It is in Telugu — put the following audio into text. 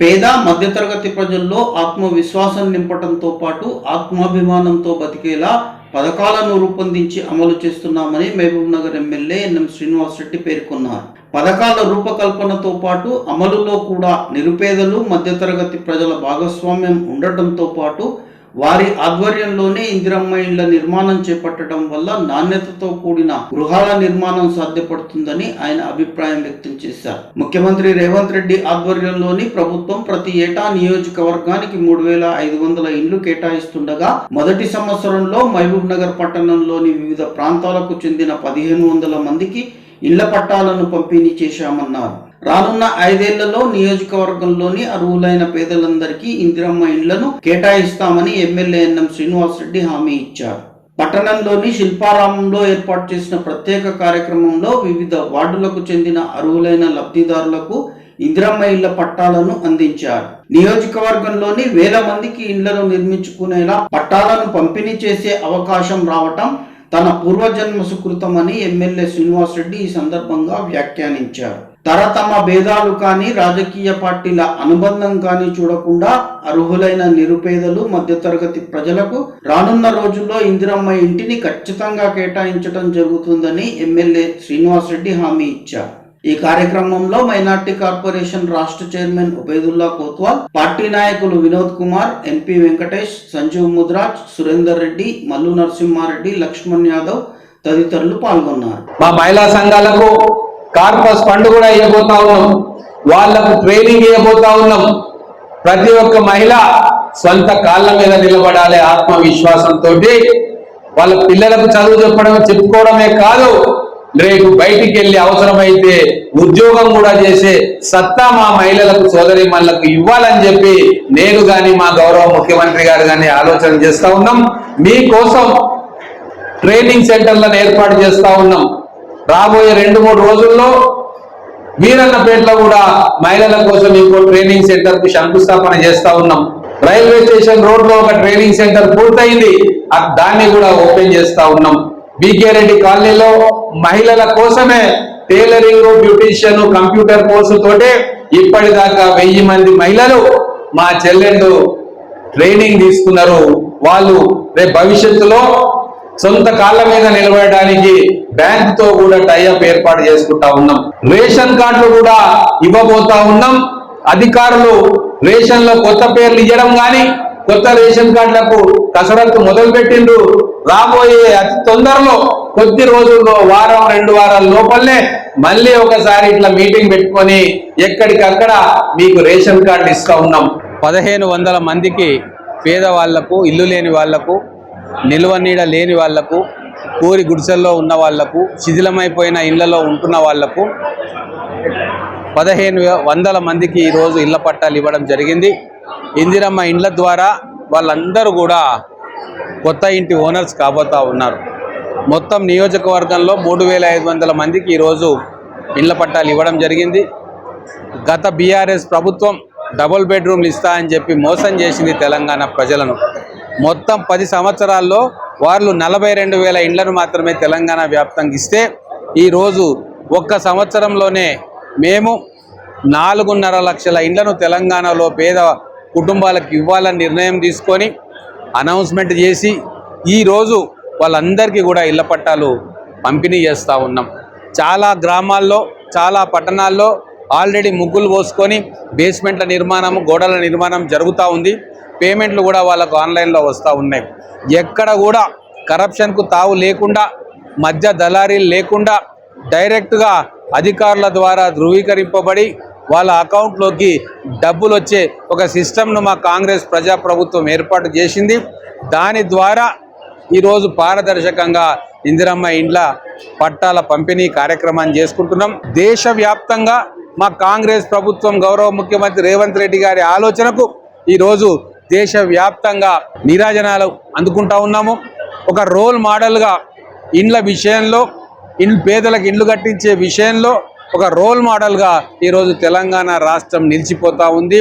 పేద మధ్యతరగతి ప్రజల్లో ఆత్మవిశ్వాసం నింపటంతో పాటు ఆత్మాభిమానంతో బతికేలా పథకాలను రూపొందించి అమలు చేస్తున్నామని మహబూబ్ నగర్ ఎమ్మెల్యే ఎన్ఎం శ్రీనివాసరెడ్డి పేర్కొన్నారు. పథకాల రూపకల్పనతో పాటు అమలులో కూడా నిరుపేదలు మధ్యతరగతి ప్రజల భాగస్వామ్యం ఉండటంతో పాటు వారి ఆధ్వర్యంలోనే ఇందిరమ్మ ఇండ్ల నిర్మాణం చేపట్టడం వల్ల నాణ్యతతో కూడిన గృహాల నిర్మాణం సాధ్యపడుతుందని ఆయన అభిప్రాయం వ్యక్తం చేశారు. ముఖ్యమంత్రి రేవంత్ రెడ్డి ఆధ్వర్యంలోని ప్రభుత్వం ప్రతి ఏటా నియోజకవర్గానికి మూడు వేల ఐదు వందల ఇండ్లు కేటాయిస్తుండగా మొదటి సంవత్సరంలో మహబూబ్ నగర్ పట్టణంలోని వివిధ ప్రాంతాలకు చెందిన పదిహేను వందల మందికి ఇళ్ళ పట్టాలను పంపిణీ చేశామన్నారు. రానున్న ఐదేళ్ళలో నియోజకవర్గంలోని అర్హులైన పేదలందరికీ ఇందిరమ్మ ఇండ్లను కేటాయిస్తామని ఎమ్మెల్యే ఎన్ఎం శ్రీనివాసరెడ్డి హామీ ఇచ్చారు. పట్టణంలోని శిల్పారామంలో ఏర్పాటు చేసిన ప్రత్యేక కార్యక్రమంలో వివిధ వార్డులకు చెందిన అర్హులైన లబ్ధిదారులకు ఇందిరమ్మ ఇళ్ళ పట్టాలను అందించారు. నియోజకవర్గంలోని వేల మందికి ఇళ్ళను నిర్మించుకునేలా పట్టాలను పంపిణీ చేసే అవకాశం రావటం తన పూర్వజన్మ సుకృతమని ఎమ్మెల్యే శ్రీనివాసరెడ్డి ఈ సందర్భంగా వ్యాఖ్యానించారు. తరతమ భేదాలు కానీ రాజకీయ పార్టీల అనుబంధం కానీ చూడకుండా అర్హులైన నిరుపేదలు మధ్యతరగతి ప్రజలకు రానున్న రోజుల్లో ఇందిరమ్మ ఇంటిని ఖచ్చితంగా కేటాయించడం జరుగుతుందని ఎమ్మెల్యే శ్రీనివాసరెడ్డి హామీ ఇచ్చారు. ఈ కార్యక్రమంలో మైనార్టీ కార్పొరేషన్ రాష్ట్ర చైర్మన్ ఉబేదుల్లా కోత్వాల్ పార్టీ నాయకులు వినోద్ కుమార్ ఎన్పి వెంకటేష్ సంజీవ్ ముద్రాజ్ సురేందర్ రెడ్డి మల్లు నరసింహారెడ్డి లక్ష్మణ్ యాదవ్ తదితరులు పాల్గొన్నారు. మా మహిళా సంఘాలకు కార్పస్ ఫండ్ కూడా ఇవ్వబోతా ఉన్నాం. వాళ్ళకు ట్రైనింగ్ ఇవ్వబోతా ఉన్నాం. ప్రతి ఒక్క మహిళ సొంత కాళ్ళ మీద నిలబడాలి ఆత్మవిశ్వాసంతో వాళ్ళ పిల్లలకు చదువు చెప్పడం చెప్పుకోవడమే కాదు రేపు బయటికి వెళ్ళి అవసరమైతే ఉద్యోగం కూడా చేసే సత్తా మా మహిళలకు సోదరి మళ్ళకు ఇవ్వాలని చెప్పి నేను గాని మా గౌరవ ముఖ్యమంత్రి గారు గాని ఆలోచన చేస్తా ఉన్నాం. మీకోసం ట్రైనింగ్ సెంటర్లను ఏర్పాటు చేస్తా ఉన్నాం. రాబోయే రెండు మూడు రోజుల్లో వీరన్నపేటలో కూడా మహిళల కోసం ఇంకో ట్రైనింగ్ సెంటర్కు శంకుస్థాపన చేస్తా ఉన్నాం. రైల్వే స్టేషన్ రోడ్లో ఒక ట్రైనింగ్ సెంటర్ పూర్తయింది. దాన్ని కూడా ఓపెన్ చేస్తా ఉన్నాం. బీకే రెడ్డి కాలనీలో మహిళల కోసమే టైలరింగ్ బ్యూటీషియన్ కంప్యూటర్ కోర్సు తోటే ఇప్పటిదాకా వెయ్యి మంది మహిళలు మా చెల్లెళ్ళు ట్రైనింగ్ తీసుకున్నారు. వాళ్ళు రేపు భవిష్యత్తులో సొంత కాళ్ళ మీద నిలబడడానికి బ్యాంక్తో కూడా టైఅప్ ఏర్పాటు చేసుకుంటా ఉన్నాం. రేషన్ కార్డులు కూడా ఇవ్వబోతా ఉన్నాం. అధికారులు రేషన్లో కొత్త పేర్లు ఇవ్వడం గాని కొత్త రేషన్ కార్డులకు కసరత్తు మొదలు పెట్టిండ్రు రాబోయే అతి తొందరలో కొద్ది రోజుల్లో వారం రెండు వారాల లోపలనే మళ్ళీ ఒకసారి ఇట్లా మీటింగ్ పెట్టుకొని ఎక్కడికక్కడ మీకు రేషన్ కార్డు ఇస్తా ఉన్నాం. పదిహేను వందల మందికి పేదవాళ్ళకు ఇల్లు లేని వాళ్ళకు నిల్వ నీడ లేని వాళ్ళకు పూరి గుడిసెల్లో ఉన్న వాళ్ళకు శిథిలమైపోయిన ఇళ్ళలో ఉంటున్న వాళ్ళకు పదిహేను వందల మందికి ఈరోజు ఇళ్ళ పట్టాలు ఇవ్వడం జరిగింది. ఇందిరమ్మ ఇండ్ల ద్వారా వాళ్ళందరూ కూడా కొత్త ఇంటి ఓనర్స్ కాబోతా ఉన్నారు. మొత్తం నియోజకవర్గంలో మూడు వేల ఐదు వందల మందికి ఈరోజు ఇండ్ల పట్టాలు ఇవ్వడం జరిగింది. గత బీఆర్ఎస్ ప్రభుత్వం డబుల్ బెడ్రూమ్లు ఇస్తా అని చెప్పి మోసం చేసింది తెలంగాణ ప్రజలను. మొత్తం పది సంవత్సరాల్లో వాళ్ళు నలభై రెండు వేల ఇండ్లను మాత్రమే తెలంగాణ వ్యాప్తంగా ఇస్తే ఈరోజు ఒక్క సంవత్సరంలోనే మేము నాలుగున్నర లక్షల ఇండ్లను తెలంగాణలో పేద కుటుంబాలకు ఇవ్వాలని నిర్ణయం తీసుకొని అనౌన్స్మెంట్ చేసి ఈరోజు వాళ్ళందరికీ కూడా ఇళ్ళ పట్టాలు పంపిణీ చేస్తూ ఉన్నాం. చాలా గ్రామాల్లో చాలా పట్టణాల్లో ఆల్రెడీ ముగ్గులు పోసుకొని బేస్మెంట్ల నిర్మాణం గోడల నిర్మాణం జరుగుతూ ఉంది. పేమెంట్లు కూడా వాళ్ళకు ఆన్లైన్లో వస్తూ ఉన్నాయి. ఎక్కడ కూడా కరప్షన్కు తావు లేకుండా మధ్య దళారీలు లేకుండా డైరెక్ట్గా అధికారుల ద్వారా ధృవీకరింపబడి వాళ్ళ అకౌంట్లోకి డబ్బులు వచ్చే ఒక సిస్టమ్ను మా కాంగ్రెస్ ప్రజాప్రభుత్వం ఏర్పాటు చేసింది. దాని ద్వారా ఈరోజు పారదర్శకంగా ఇందిరమ్మ ఇండ్ల పట్టాల పంపిణీ కార్యక్రమాన్ని చేసుకుంటున్నాం. దేశవ్యాప్తంగా మా కాంగ్రెస్ ప్రభుత్వం గౌరవ ముఖ్యమంత్రి రేవంత్ రెడ్డి గారి ఆలోచనకు ఈరోజు దేశవ్యాప్తంగా నీరాజనాలు అందుకుంటా ఉన్నాము. ఒక రోల్ మోడల్గా ఇండ్ల విషయంలో ఇండ్లు పేదలకు ఇండ్లు కట్టించే విషయంలో ఒక రోల్ మోడల్గా ఈరోజు తెలంగాణ రాష్ట్రం నిలిచిపోతూ ఉంది.